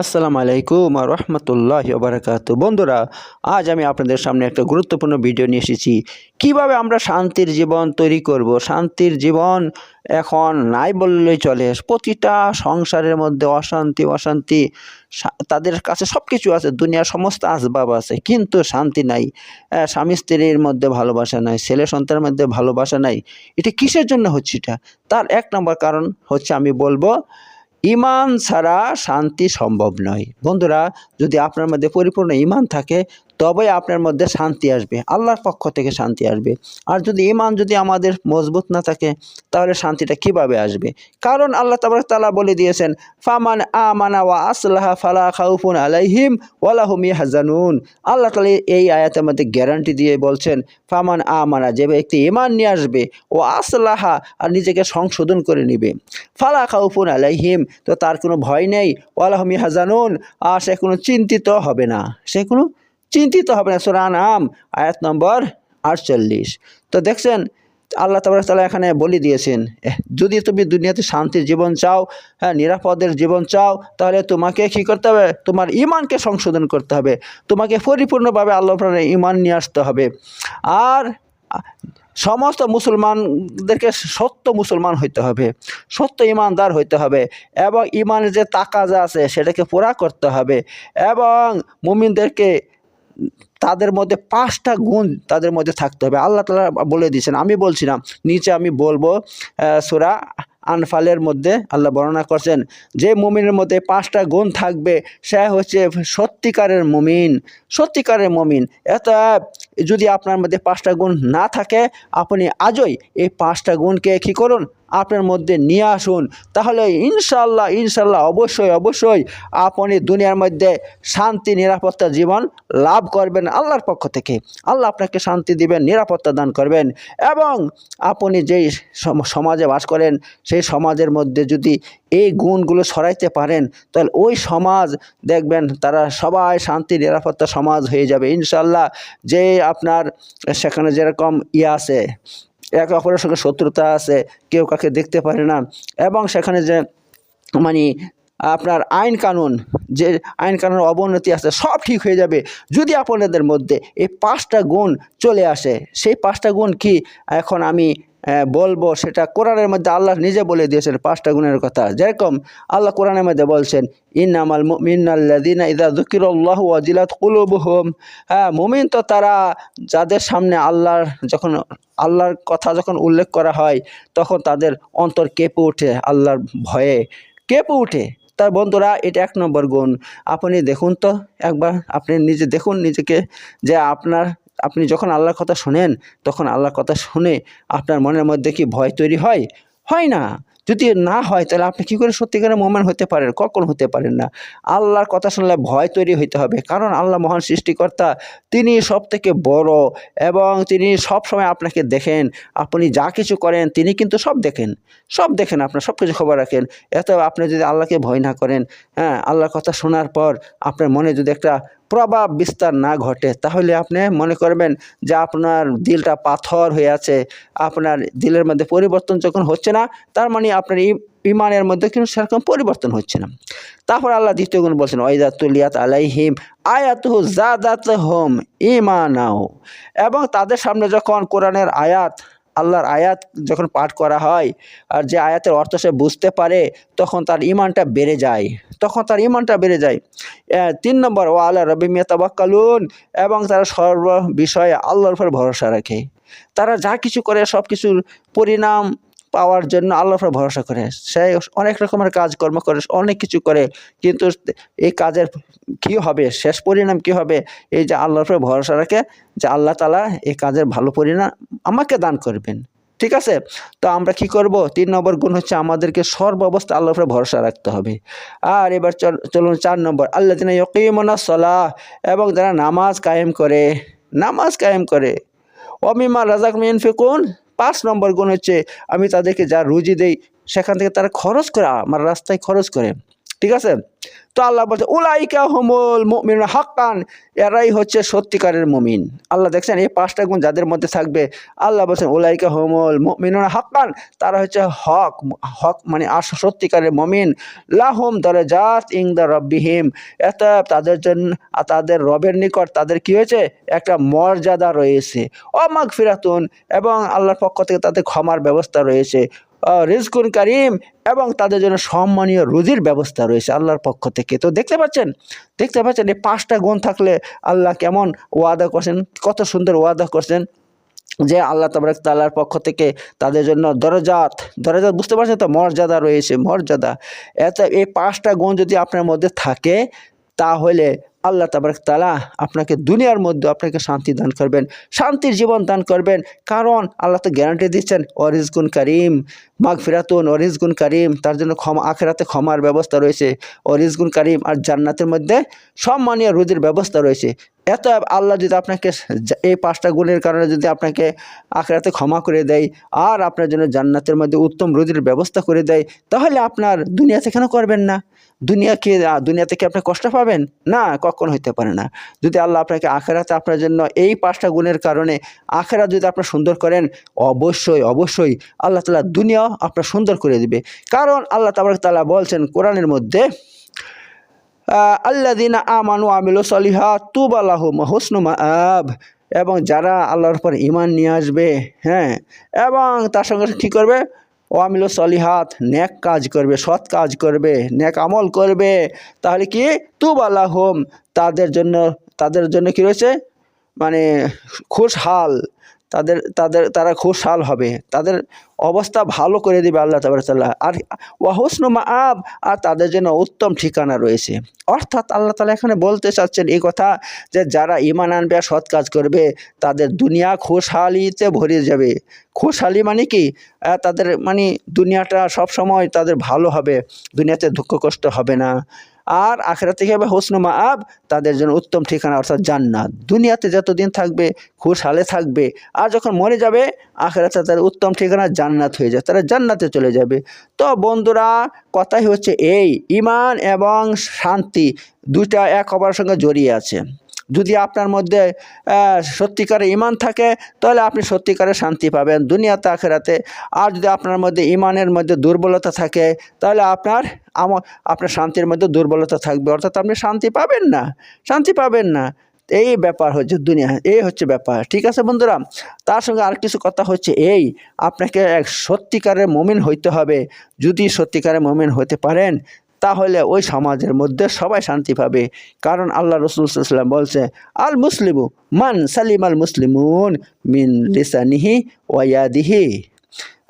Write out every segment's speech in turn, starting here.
আসসালামু আলাইকুম আর রহমতুল্লাহ বারাকাতু বন্ধুরা, আজ আমি আপনাদের সামনে একটা গুরুত্বপূর্ণ ভিডিও নিয়ে এসেছি। কীভাবে আমরা শান্তির জীবন তৈরি করব? শান্তির জীবন এখন নাই বললেই চলে। প্রতিটা সংসারের মধ্যে অশান্তি অশান্তি তাদের কাছে সব কিছু আছে, দুনিয়ার সমস্ত আসবাব আছে, কিন্তু শান্তি নাই। স্বামী স্ত্রীর মধ্যে ভালোবাসা নাই, ছেলে সন্তানের মধ্যে ভালোবাসা নাই। এটা কিসের জন্য হচ্ছে এটা? তার এক নম্বর কারণ হচ্ছে আমি বলব ইমান ছাড়া শান্তি সম্ভব নয়। বন্ধুরা যদি আপনার মধ্যে পরিপূর্ণ ইমান থাকে তবেই আপনার মধ্যে শান্তি আসবে, আল্লাহর পক্ষ থেকে শান্তি আসবে। আর যদি ইমান যদি আমাদের মজবুত না থাকে, তাহলে শান্তিটা কীভাবে আসবে? কারণ আল্লাহ তাবারক তাআলা বলে দিয়েছেন, ফামান আমানা ওয়া আসলাহা ফালা খাউফুন আলাইহিম ওয়ালাহুম ইয়াহজানুন। আল্লাহ তাআলা এই আয়াতের মধ্যে গ্যারান্টি দিয়ে বলছেন, ফামান আমানা, যে ব্যক্তি ইমান নিয়ে আসবে ও আসলাহা আর নিজেকে সংশোধন করে নেবে, ফালা খাউফুন আলাইহিম, তো তার কোনো ভয় নেই ওয়ালাহম হাজানুন আর সে কোনো চিন্তিত হবে না, সে কোনো চিন্তিত হবে না সুরান আম আয়াত নম্বর আটচল্লিশ। তো দেখছেন, আল্লাহ তাবারক তাআলা এখানে বলে দিয়েছেন যদি তুমি দুনিয়াতে শান্তির জীবন চাও হ্যাঁ নিরাপদের জীবন চাও, তাহলে তোমাকে কী করতে হবে? তোমার ইমানকে সংশোধন করতে হবে। তোমাকে পরিপূর্ণভাবে আল্লাহ প্রাণে ইমান নিয়ে আসতে হবে। আর সমস্ত মুসলমানদেরকে সত্য মুসলমান হইতে হবে, সত্য ইমানদার হইতে হবে এবং ইমানের যে তাকাজা আছে, সেটাকে পুরা করতে হবে এবং মুমিনদেরকে তাদের মধ্যে পাঁচটা গুণ তাদের মধ্যে থাকতে হবে। আল্লাহ তালা বলে দিয়েছেন, আমি বলছি না, নিচে আমি বলব সোরা আনফালের মধ্যে আল্লাহ বর্ণনা করছেন, যে মুমিনের মধ্যে পাঁচটা গুণ থাকবে, সে হচ্ছে সত্যিকারের মুমিন সত্যিকারের মুমিন। এত যদি আপনার মধ্যে পাঁচটা গুণ না থাকে, আপনি আজই এই পাঁচটা গুণকে কী করুন আপনার মধ্যে নিয়ে আসুন। তাহলে ইনশাল্লাহ ইনশাল্লাহ অবশ্যই অবশ্যই আপনি দুনিয়ার মধ্যে শান্তি, নিরাপত্তা জীবন লাভ করবেন আল্লাহর পক্ষ থেকে। আল্লাহ আপনাকে শান্তি দিবেন, নিরাপত্তা দান করবেন এবং আপনি যেই সম- সমাজে বাস করেন, সেই সমাজের মধ্যে যদি এই গুণগুলো সরাইতে পারেন, তাহলে ওই সমাজ দেখবেন তারা সবাই শান্তি, নিরাপত্তা সমাজ হয়ে যাবে। ইনশাল্লাহ যে আপনার সেখানে যেরকম ইয়ে আছে একে অপরের সঙ্গে শত্রুতা আছে, কেউ কাকে দেখতে পারে না। এবং সেখানে যে মানে আপনার আইন কানুন, যে আইন কানুন অবনতি আছে, সব ঠিক হয়ে যাবে। যদি আপনাদের মধ্যে এই পাঁচটা গুণ চলে আসে, সেই পাঁচটা গুণ কি? এখন আমি বলব সেটা কোরআনের মধ্যে আল্লাহ নিজে বলে দিয়েছেন, পাঁচটা গুণের কথা। যেরকম আল্লাহ কোরআনের মধ্যে বলছেন, ইন্নামাল মিনাল্লাদিনা ইদা যুকিরুল্লাহ ওয়াজিলাত কুলুবুহুম। হ্যাঁ মুমিন তো তারা যাদের সামনে আল্লাহর যখন, আল্লাহর কথা যখন উল্লেখ করা হয়, তখন তাদের অন্তর কেঁপে ওঠে, আল্লাহর ভয়ে কেঁপে ওঠে। তার বন্ধুরা, এটা এক নম্বর গুণ। আপনি দেখুন তো, একবার আপনি নিজে দেখুন নিজেকে যে আপনার আপনি যখন আল্লাহর কথা শোনেন, তখন আল্লাহর কথা শুনে আপনার মনের মধ্যে কি ভয় তৈরি হয়? হয় না। যদি না হয়, তাহলে আপনি কী করে সত্যিকারের মোমেন হতে পারেন? কখন হতে পারেন না? আল্লাহর কথা শুনলে ভয় তৈরি হইতে হবে। কারণ আল্লাহ মহান সৃষ্টিকর্তা, তিনি সব থেকে বড় এবং তিনি সব সময় আপনাকে দেখেন। আপনি যা কিছু করেন, তিনি কিন্তু সব দেখেন। সব দেখেন আপনার সব কিছু খবর রাখেন। এত আপনি যদি আল্লাহকে ভয় না করেন হ্যাঁ আল্লাহর কথা শোনার পর আপনার মনে যদি একটা প্রভাব বিস্তার না ঘটে, তাহলে আপনি মনে করবেন যে আপনার দিলটা পাথর হয়ে আছে, আপনার দিলের মধ্যে পরিবর্তন যখন হচ্ছে না, তার মানে আপনার ইমানের মধ্যে কিন্তু সেরকম পরিবর্তন হচ্ছে না। তারপর আল্লাহ দ্বিতীয় গুণ বলছেন, ওয়াইদা তুলিয়াত আলাইহিম আয়াতুহু জাদাত হোম ইমানাও এবং তাদের সামনে যখন কোরআনের আয়াত আল্লাহর আয়াত যখন পাঠ করা হয় আর যে আয়াতের অর্থ সে বুঝতে পারে, তখন তার ইমানটা বেড়ে যায়। তখন তার ইমানটা বেড়ে যায়। তিন নম্বর ও আল্লাহ রবি মেতাবাক্কালুন এবং তারা সর্ব বিষয়ে আল্লাহর উপর ভরসা রাখে। তারা যা কিছু করে সব কিছুর পরিণাম পাওয়ার জন্য আল্লাহর উপর ভরসা করে। সে অনেক রকমের কাজকর্ম করে, অনেক কিছু করে, কিন্তু এই কাজের কী হবে? শেষ পরিণাম কী হবে? এই যে আল্লাহর উপর ভরসা রাখে যে আল্লাহ তালা এই কাজের ভালো পরিণাম আমাকে দান করবেন। ঠিক আছে? তো আমরা কি করব? তিন নম্বর গুণ হচ্ছে আমাদেরকে সর্ব অবস্থা আল্লাহর উপরে ভরসা রাখতে হবে। আর এবার চল, চলুন চার নম্বর। আল্লাহ দিন ইয়কিমনা সলাহ, এবং যারা নামাজ কায়েম করে, নামাজ কায়েম করে অমিমা রাজাক মিন ফিকুন পাঁচ নম্বর গুণ হচ্ছে আমি তাদেরকে যা রুজি দেই, সেখান থেকে তারা খরচ করে, আমার রাস্তায় খরচ করে। ঠিক আছে? তো আল্লাহ বলছে, উলাইকা হুমুল মুমিন হাক্কান। এরাই হচ্ছে সত্যিকারের মুমিন। আল্লাহ দেখছেন, এই পাঁচটা গুণ যাদের মধ্যে থাকবে, আল্লাহ বলছেন, উলাইকা হুমুল মুমিন হাক্কান। তারা হচ্ছে হক হক মানে আস, সত্যিকারের মমিন। লাহুম দরজাত ইং দা রব্বিহিম। এত তাদের জন্য তাদের রবের নিকট তাদের কি হয়েছে? একটা মর্যাদা রয়েছে। অমাগ ফিরাতুন এবং আল্লাহর পক্ষ থেকে তাদের ক্ষমার ব্যবস্থা রয়েছে। রিজকুন কারিম এবং তাদের জন্য সম্মানীয় রুজির ব্যবস্থা রয়েছে আল্লাহর পক্ষ থেকে। তো দেখতে পাচ্ছেন দেখতে পাচ্ছেন এই পাঁচটা গুণ থাকলে আল্লাহ কেমন ওয়াদা করছেন, কত সুন্দর ওয়াদা করছেন যে আল্লাহ তাবারক তাল্লার পক্ষ থেকে তাদের জন্য দরজাত দরজাত বুঝতে পারছেন তো? মর্যাদা রয়েছে, মর্যাদা। এত এই পাঁচটা গুণ যদি আপনার মধ্যে থাকে, তাহলে আল্লাহ তাবারক তালা আপনাকে দুনিয়ার মধ্যে আপনাকে শান্তি দান করবেন, শান্তির জীবন দান করবেন। কারণ আল্লাহ তো গ্যারান্টি দিচ্ছেন অরিজগুন করিম মাঘ ফিরাতুন অরিজগুন করিম। তার জন্য ক্ষমা, আখেরাতে ক্ষমার ব্যবস্থা রয়েছে। অরিজগুন করিম, আর জান্নাতের মধ্যে সম্মানীয় রুজির ব্যবস্থা রয়েছে। এত আল্লাহ যদি আপনাকে এই পাঁচটা গুণের কারণে যদি আপনাকে আখেরাতে ক্ষমা করে দেয়, আর আপনার জন্য জান্নাতের মধ্যে উত্তম রুজির ব্যবস্থা করে দেয়, তাহলে আপনার দুনিয়াতে কেন করবেন না? দুনিয়াকে দুনিয়াতে কি আপনি কষ্ট পাবেন? না, কখন হইতে পারে না। যদি আল্লাহ আপনাকে আখেরাতে আপনার জন্য এই পাঁচটা গুণের কারণে আখেরা যদি আপনার সুন্দর করেন, অবশ্যই অবশ্যই আল্লাহ তালা দুনিয়াও আপনার সুন্দর করে দিবে। কারণ আল্লাহ তাবার তালা বলছেন, কোরআনের মধ্যে আল্লা দিন আমানু আমিল সলিহা তুবালাহুম হুসনুমা আব এবং যারা আল্লাহর পর ইমান নিয়ে আসবে হ্যাঁ এবং তার সঙ্গে কী করবে? ওয়ামিল সলিহাত, ন্যাক কাজ করবে, সৎ কাজ করবে, ন্যাক আমল করবে। তাহলে কি? তুবালাহুম তাদের জন্য তাদের জন্য কি রয়েছে? মানে খুশহাল তাদের তাদের, তারা খুশহাল হবে। তাদের অবস্থা ভালো করে দেবে আল্লাহ তাবারতাল্লাহ আর ওয়াহসনুমা আব আর তাদের জন্য উত্তম ঠিকানা রয়েছে। অর্থাৎ আল্লাহ তালা এখানে বলতে চাচ্ছেন এই কথা যে, যারা ইমান আনবে আর সৎ কাজ করবে, তাদের দুনিয়া খুশহালিতে ভরে যাবে। খুশহালি মানে কি? তাদের মানে দুনিয়াটা সব সময় তাদের ভালো হবে, দুনিয়াতে দুঃখ কষ্ট হবে না। আর আখেরাতে থেকে হবে হোসনুমা আব তাদের জন্য উত্তম ঠিকানা অর্থাৎ জান্নাত। দুনিয়াতে যতদিন থাকবে, খুশহালে থাকবে, আর যখন মরে যাবে, আখেরাতে তাদের উত্তম ঠিকানা জান্নাত হয়ে যায় তারা জান্নাতে চলে যাবে। তো বন্ধুরা, কথাই হচ্ছে এই ইমান এবং শান্তি দুইটা এক হবার সঙ্গে জড়িয়ে আছে। যদি আপনার মধ্যে সত্যিকারের ইমান থাকে, তাহলে আপনি সত্যিকারের শান্তি পাবেন। দুনিয়াতে, আখেরাতে। আর যদি আপনার মধ্যে ইমানের মধ্যে দুর্বলতা থাকে, তাহলে আপনার আপনার শান্তির মধ্যে দুর্বলতা থাকবে। অর্থাৎ আপনি শান্তি পাবেন না। শান্তি পাবেন না। এই ব্যাপার হচ্ছে দুনিয়া, এই হচ্ছে ব্যাপার। ঠিক আছে বন্ধুরা? তার সঙ্গে আর কিছু কথা হচ্ছে এই, আপনাকে এক সত্যিকারের মমিন হইতে হবে। যদি সত্যিকারের মমিন হতে পারেন তাহলে ওই সমাজের মধ্যে সবাই শান্তি পাবে। কারণ আল্লাহ রসুল সাল্লাম বলছে আল মুসলিমু মান সালিম আল মুসলিমুন মিন লিসানিহি ওয়াদিহি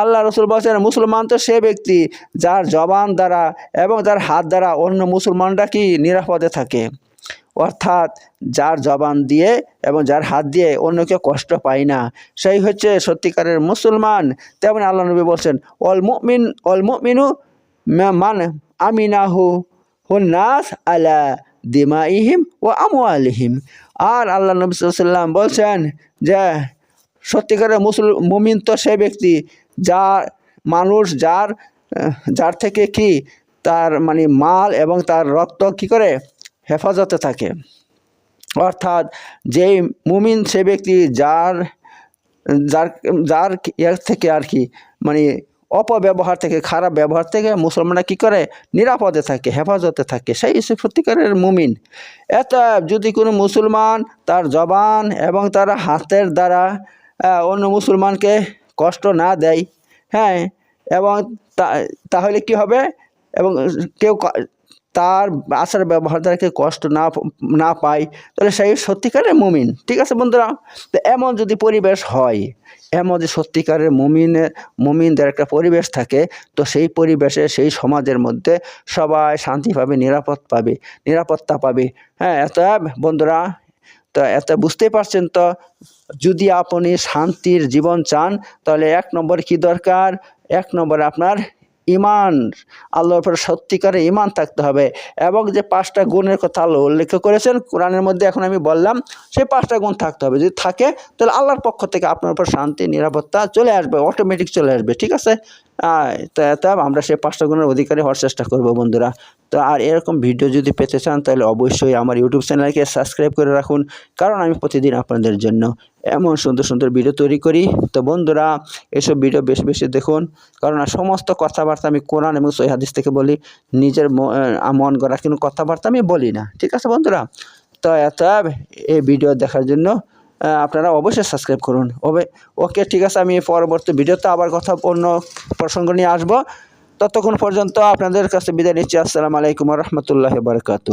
আল্লাহ রসুল বলছেন, মুসলমান তো সে ব্যক্তি যার জবান দ্বারা এবং যার হাত দ্বারা অন্য মুসলমানরা কি নিরাপদে থাকে? অর্থাৎ যার জবান দিয়ে এবং যার হাত দিয়ে অন্য কেউ কষ্ট পায় না। সেই হচ্ছে সত্যিকারের মুসলমান। তেমন আল্লাহ নবী বলছেন অল মুমিন অল মুমিনু মান আমিনাহু নাস আলা দিমা ইহিম ও আমু আলিহিম আর আল্লাহ নবী সাল্লাম বলছেন যে, সত্যিকারের মুসল, মুমিন তো সে ব্যক্তি যার, মানুষ যার যার থেকে কি তার মানে মাল এবং তার রক্ত কি করে হেফাজতে থাকে। অর্থাৎ যেই মুমিন সে ব্যক্তি যার যার যার থেকে আর কি মানে অপব্যবহার থেকে, খারাপ ব্যবহার থেকে মুসলমানরা কি করে? নিরাপদে থাকে, হেফাজতে থাকে। সেই সত্যিকারের মুমিন। এত যদি কোনো মুসলমান তার জবান এবং তার হাতের দ্বারা অন্য মুসলমানকে কষ্ট না দেয় হ্যাঁ এবং তাহলে কি হবে? এবং কেউ তার আচার ব্যবহার কেউ কষ্ট না না পায়, তাহলে সেই সত্যিকারের মুমিন। ঠিক আছে বন্ধুরা? তো এমন যদি পরিবেশ হয়, এমন যে সত্যিকারের মুমিনের মুমিনদের একটা পরিবেশ থাকে, তো সেই পরিবেশে, সেই সমাজের মধ্যে সবাই শান্তি পাবে, নিরাপদ পাবে, নিরাপত্তা পাবে। হ্যাঁ এত বন্ধুরা, তো এত বুঝতে পারছেন তো, যদি আপনি শান্তির জীবন চান, তাহলে এক নম্বর কি দরকার? এক নম্বর আপনার ইমান আল্লাহর উপরে সত্যিকারে ইমান থাকতে হবে। এবং যে পাঁচটা গুণের কথা আল্লাহ উল্লেখ করেছেন, কোরআনের মধ্যে এখন আমি বললাম, সেই পাঁচটা গুণ থাকতে হবে। যদি থাকে, তাহলে আল্লাহর পক্ষ থেকে আপনার উপর শান্তি, নিরাপত্তা চলে আসবে অটোমেটিক চলে আসবে, ঠিক আছে? তো আমরা সেই পাঁচটা গুণের অধিকারী হওয়ার চেষ্টা করব বন্ধুরা। তো আর এরকম ভিডিও যদি পেতে চান, তাহলে অবশ্যই আমার ইউটিউব চ্যানেলকে সাবস্ক্রাইব করে রাখুন, কারণ আমি প্রতিদিন আপনাদের জন্য এমন সুন্দর সুন্দর ভিডিও তৈরি করি। তো বন্ধুরা, এসব ভিডিও বেশি বেশি দেখুন, কারণ সমস্ত কথাবার্তা আমি কোরআন এবং হাদিস থেকে বলি, নিজের মন গড়া কোনো কথাবার্তা আমি বলি না, ঠিক আছে বন্ধুরা? তো এত এই ভিডিও দেখার জন্য আপনারা অবশ্যই সাবস্ক্রাইব করুন। ওবে ওকে, ঠিক আছে, আমি পরবর্তী ভিডিওতে আবার কথা, অন্য প্রসঙ্গ নিয়ে আসব। ততক্ষণ পর্যন্ত আপনাদের কাছে বিদায় নিচ্ছি। আসসালামু আলাইকুম রহমতুল্লাহ বারকাতু